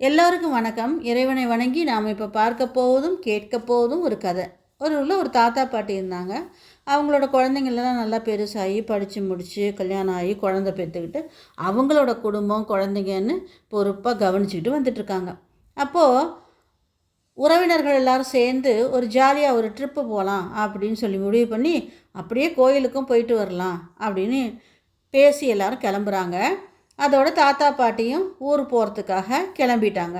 எல்லோருக்கும் வணக்கம். இறைவனை வணங்கி நாம் இப்போ பார்க்க போவதும் கேட்க போவதும் ஒரு கதை. ஒரு ஊரில் ஒரு தாத்தா பாட்டி இருந்தாங்க. அவங்களோட குழந்தைங்களெல்லாம் நல்லா பெருசாகி படித்து முடித்து கல்யாணம் ஆகி குழந்த பெற்றுக்கிட்டு அவங்களோட குடும்பம் குழந்தைங்கன்னு பொறுப்பாக கவனிச்சுக்கிட்டு வந்துட்டுருக்காங்க. அப்போது உறவினர்கள் எல்லாரும் சேர்ந்து ஒரு ஜாலியாக ஒரு ட்ரிப்பு போகலாம் அப்படின்னு சொல்லி முடிவு பண்ணி அப்படியே கோயிலுக்கும் போயிட்டு வரலாம் அப்படின்னு பேசி எல்லோரும் கிளம்புறாங்க. அதோட தாத்தா பாட்டியும் ஊர் போகிறதுக்காக கிளம்பிட்டாங்க.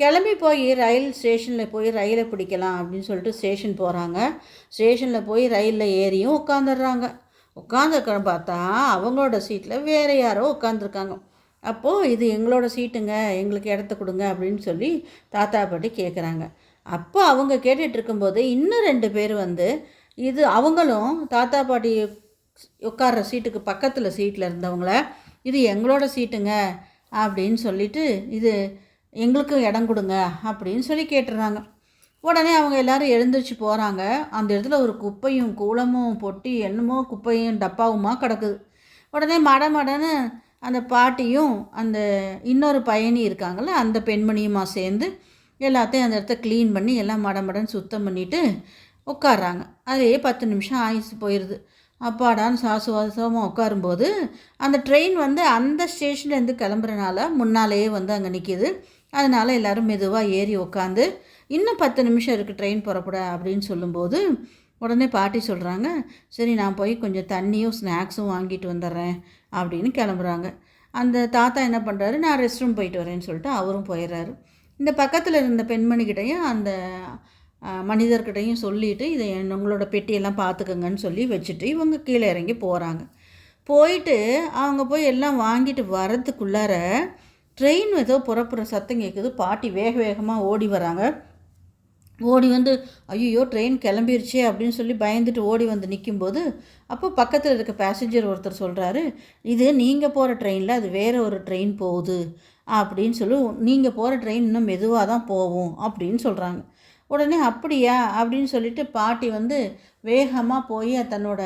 கிளம்பி போய் ரயில் ஸ்டேஷனில் போய் ரயிலை பிடிக்கலாம் அப்படின்னு சொல்லிட்டு ஸ்டேஷன் போகிறாங்க ஸ்டேஷனில் போய் ரயிலில் ஏறியும் உட்காந்துடுறாங்க உட்காந்துருக்க பார்த்தா அவங்களோட சீட்டில் வேறு யாரோ உட்காந்துருக்காங்க அப்போது இது எங்களோட சீட்டுங்க எங்களுக்கு இடத்த கொடுங்க அப்படின்னு சொல்லி தாத்தா பாட்டி கேட்குறாங்க அப்போ அவங்க கேட்டுட்டு இருக்கும்போது இன்னும் ரெண்டு பேர் வந்து இது அவங்களும் தாத்தா பாட்டி உட்கார்ற சீட்டுக்கு பக்கத்தில் சீட்டில் இருந்தவங்கள இது எங்களோட சீட்டுங்க அப்படின்னு சொல்லிட்டு இது எங்களுக்கும் இடம் கொடுங்க அப்படின்னு சொல்லி கேட்டுடுறாங்க. உடனே அவங்க எல்லாரும் எழுந்திரிச்சு போகிறாங்க அந்த இடத்துல ஒரு குப்பையும் கூலமும் பொட்டி என்னமோ குப்பையும் டப்பாவுமா கிடக்குது. உடனே மட மடன்னு அந்த பாட்டியும் அந்த இன்னொரு பயணி இருக்காங்கள்ல அந்த பெண்மணியுமா சேர்ந்து எல்லாத்தையும் அந்த இடத்த க்ளீன் பண்ணி எல்லாம் மடமடன்னு சுத்தம் பண்ணிவிட்டு உட்காடுறாங்க அதே பத்து நிமிஷம் ஆயுசு போயிடுது அப்பாடான்னு சாசுவாசமாக உட்காரும்போது அந்த ட்ரெயின் வந்து அந்த ஸ்டேஷன்லேருந்து கிளம்புறனால முன்னாலேயே வந்து அங்கே நிற்கிது அதனால் எல்லோரும் மெதுவாக ஏறி உட்காந்து இன்னும் பத்து நிமிஷம் இருக்குது ட்ரெயின் புறப்பட அப்படின்னு சொல்லும்போது உடனே பாட்டி சொல்கிறாங்க சரி நான் போய் கொஞ்சம் தண்ணியும் ஸ்நாக்ஸும் வாங்கிட்டு வந்துடுறேன் அப்படின்னு கிளம்புறாங்க. அந்த தாத்தா என்ன பண்ணுறாரு நான் ரெஸ்ட் ரூம் போயிட்டு வரேன்னு சொல்லிட்டு அவரும் போயிடுறாரு. இந்த பக்கத்தில் இருந்த பெண்மணிக்கிட்டையும் அந்த மனிதர்கிட்டையும் சொல்லிவிட்டு இதை உங்களோட பெட்டியெல்லாம் பார்த்துக்கங்கன்னு சொல்லி வச்சுட்டு இவங்க கீழே இறங்கி போகிறாங்க போயிட்டு அவங்க போய் எல்லாம் வாங்கிட்டு வரத்துக்குள்ளார ட்ரெயின் ஏதோ புறப்புற சத்தம் கேட்குது பாட்டி வேக வேகமாக ஓடி வராங்க. ஓடி வந்து ஐயோ ட்ரெயின் கிளம்பிருச்சே அப்படின்னு சொல்லி பயந்துட்டு ஓடி வந்து நிற்கும்போது அப்போ பக்கத்தில் இருக்க பேசஞ்சர் ஒருத்தர் சொல்கிறாரு இது நீங்கள் போகிற ட்ரெயினில் அது வேறு ஒரு ட்ரெயின் போகுது அப்படின்னு சொல்லி நீங்கள் போகிற ட்ரெயின் இன்னும் மெதுவாக தான் போகும் அப்படின்னு சொல்கிறாங்க உடனே அப்படியா? அப்படின்னு சொல்லிட்டு பாட்டி வந்து வேகமாக போய் தன்னோட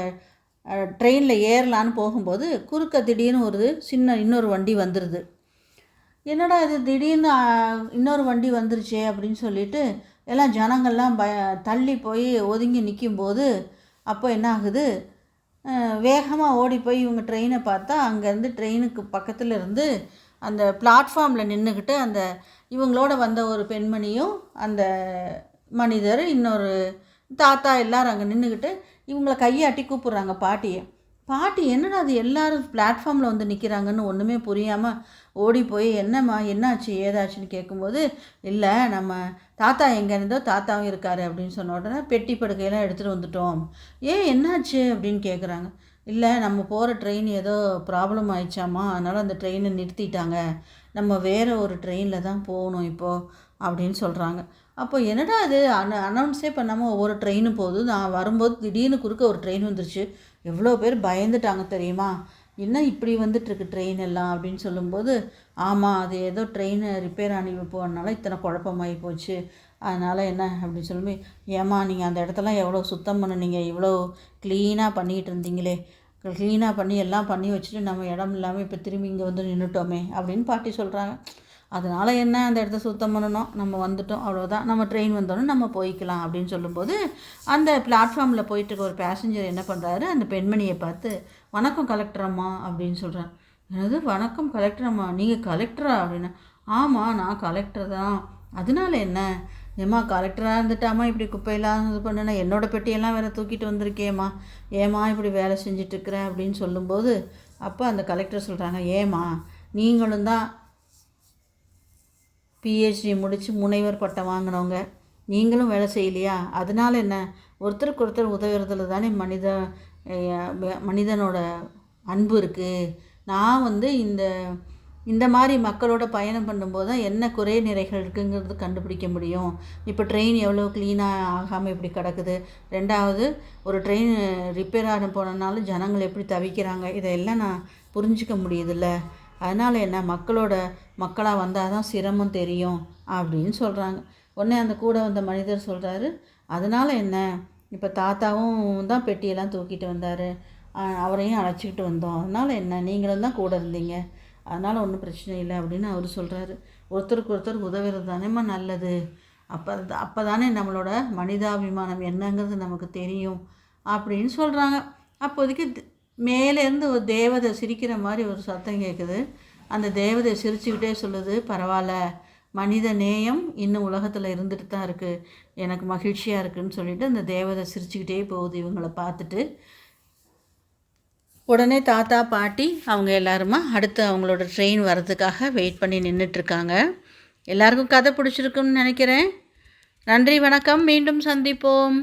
ட்ரெயினில் ஏறலான்னு போகும்போது குறுக்க திடீர்னு ஒரு சின்ன இன்னொரு வண்டி வந்துடுது என்னடா இது? திடீர்னு இன்னொரு வண்டி வந்துருச்சே? அப்படின்னு சொல்லிட்டு எல்லாம் ஜனங்கள்லாம் பய தள்ளி போய் ஒதுங்கி நிற்கும்போது அப்போ என்ன ஆகுது? வேகமாக ஓடி போய் இவங்க ட்ரெயினை பார்த்தா அங்கேருந்து ட்ரெயினுக்கு பக்கத்தில் இருந்து அந்த பிளாட்ஃபார்மில் நின்றுக்கிட்டு அந்த இவங்களோட வந்த ஒரு பெண்மணியும் அந்த மனிதர் இன்னொரு தாத்தா எல்லாரும் அங்கே நின்றுக்கிட்டு இவங்கள கையாட்டி கூப்பிட்றாங்க பாட்டியை. பாட்டி என்னடா அது எல்லோரும் பிளாட்ஃபார்மில் வந்து நிற்கிறாங்கன்னு ஒன்றுமே புரியாமல் ஓடி போய் என்னம்மா என்னாச்சு ஏதாச்சுன்னு கேட்கும்போது இல்லை நம்ம தாத்தா எங்கே இருந்தோ தாத்தாவும் இருக்கார் அப்படின்னு சொன்ன உடனே பெட்டி படுக்கையெல்லாம் எடுத்துகிட்டு வந்துட்டோம். ஏன் என்னாச்சு? அப்படின்னு கேட்குறாங்க இல்லை நம்ம போகிற ட்ரெயின் ஏதோ ப்ராப்ளம் ஆயிடுச்சாமா அதனால் அந்த ட்ரெயினை நிறுத்திட்டாங்க. நம்ம வேறு ஒரு ட்ரெயினில் தான் போகணும் இப்போது அப்படின்னு சொல்கிறாங்க அப்போ என்னடா அது அன அனௌன்ஸே பண்ணாமல் ஒவ்வொரு ட்ரெயினும் போகுது. நான் வரும்போது திடீர்னு குறுக்க ஒரு ட்ரெயின் வந்துருச்சு. எவ்வளோ பேர் பயந்துட்டாங்க தெரியுமா? என்ன இப்படி வந்துட்டுருக்கு ட்ரெயின் எல்லாம் அப்படின்னு சொல்லும்போது ஆமாம் அது ஏதோ ட்ரெயின் ரிப்பேர் ஆனி போனால இத்தனை குழப்பமாகி போச்சு. அதனால் என்ன அப்படின்னு சொல்லி ஏமா நீங்கள் அந்த இடத்தெல்லாம் எவ்வளோ சுத்தம் பண்ணுனீங்க? இவ்வளோ க்ளீனாக பண்ணிகிட்டு இருந்தீங்களே. க்ளீனாக பண்ணி எல்லாம் பண்ணி வச்சுட்டு நம்ம இடம் இல்லாமல் இப்போ திரும்பி இங்கே வந்து நின்றுட்டோமே அப்படின்னு பாட்டி சொல்கிறாங்க அதனால் என்ன? அந்த இடத்த சுத்தம் பண்ணணும். நம்ம வந்துட்டோம். அவ்வளோதான் நம்ம ட்ரெயின் வந்தோடனே நம்ம போய்க்கலாம் அப்படின்னு சொல்லும்போது அந்த பிளாட்ஃபார்மில் போயிட்டு ஒரு பேசஞ்சர் என்ன பண்ணுறாரு அந்த பெண்மணியை பார்த்து வணக்கம் கலெக்டரம்மா அப்படின்னு சொல்கிறேன் எனது வணக்கம் கலெக்டர் அம்மா. நீங்கள் கலெக்டரா அப்படின்னு. ஆமாம் நான் கலெக்டர் தான். அதனால என்ன? ஏம்மா கலெக்டராக இருந்துட்டாமா இப்படி குப்பையெல்லாம் இது பண்ணுனா. என்னோடய பெட்டியெல்லாம் வேறு தூக்கிட்டு வந்திருக்கேம்மா. ஏம்மா இப்படி வேலை செஞ்சிட்ருக்குறேன் அப்படின்னு சொல்லும்போது அப்போ அந்த கலெக்டர் சொல்கிறாங்க ஏம்மா நீங்களும் தான் பிஹெச்டி முடித்து முனைவர் பட்டம் வாங்கினவங்க. நீங்களும் வேலை செய்யலையா? அதனால் என்ன? ஒருத்தருக்கு ஒருத்தர் உதவுறதுல தானே மனித மனிதனோட அன்பு இருக்குது நான் வந்து இந்த இந்த மாதிரி மக்களோட பயணம் பண்ணும்போது தான் என்ன குறை நிறைகள் இருக்குங்கிறது கண்டுபிடிக்க முடியும். இப்போ ட்ரெயின் எவ்வளோ க்ளீனாக ஆகாமல் இப்படி கிடக்குது? ரெண்டாவது ஒரு ட்ரெயின் ரிப்பேர் ஆக போனனாலும் ஜனங்கள் எப்படி தவிக்கிறாங்க? இதையெல்லாம் நான் புரிஞ்சிக்க முடியுதில்ல. அதனால் என்ன? மக்களோட மக்களாக வந்தால் தான் சிரமம் தெரியும் அப்படின்னு சொல்கிறாங்க உடனே அந்த கூட வந்த மனிதர் சொல்கிறாரு அதனால் என்ன? இப்போ தாத்தாவும் தான் பெட்டியெல்லாம் தூக்கிட்டு வந்தார். அவரையும் அழைச்சிக்கிட்டு வந்தோம். அதனால் என்ன? நீங்களும் தான் கூட இருந்தீங்க. அதனால் ஒன்றும் பிரச்சனை இல்லை அப்படின்னு அவர் சொல்கிறாரு ஒருத்தருக்கு ஒருத்தர் உதவுறது தானேம்மா நல்லது. அப்போ அப்போ தானே நம்மளோட மனிதாபிமானம் என்னங்கிறது நமக்கு தெரியும் அப்படின்னு சொல்கிறாங்க அப்போதைக்கு மேலேருந்து ஒரு தேவதை சிரிக்கிற மாதிரி ஒரு சத்தம் கேட்குது அந்த தேவதை சிரிச்சுக்கிட்டே சொல்லுது பரவாயில்ல மனித நேயம் இன்னும் உலகத்தில் இருந்துட்டு தான் இருக்குது எனக்கு மகிழ்ச்சியாக இருக்குன்னு சொல்லிட்டு அந்த தேவதை சிரிச்சுக்கிட்டே போகுது இவங்களை பார்த்துட்டு. உடனே தாத்தா பாட்டி அவங்க எல்லாருமா அடுத்து அவங்களோட ட்ரெயின் வர்றதுக்காக வெயிட் பண்ணி நின்றுட்டுருக்காங்க எல்லாருக்கும் கதை பிடிச்சிருக்குன்னு நினைக்கிறேன். நன்றி வணக்கம். மீண்டும் சந்திப்போம்.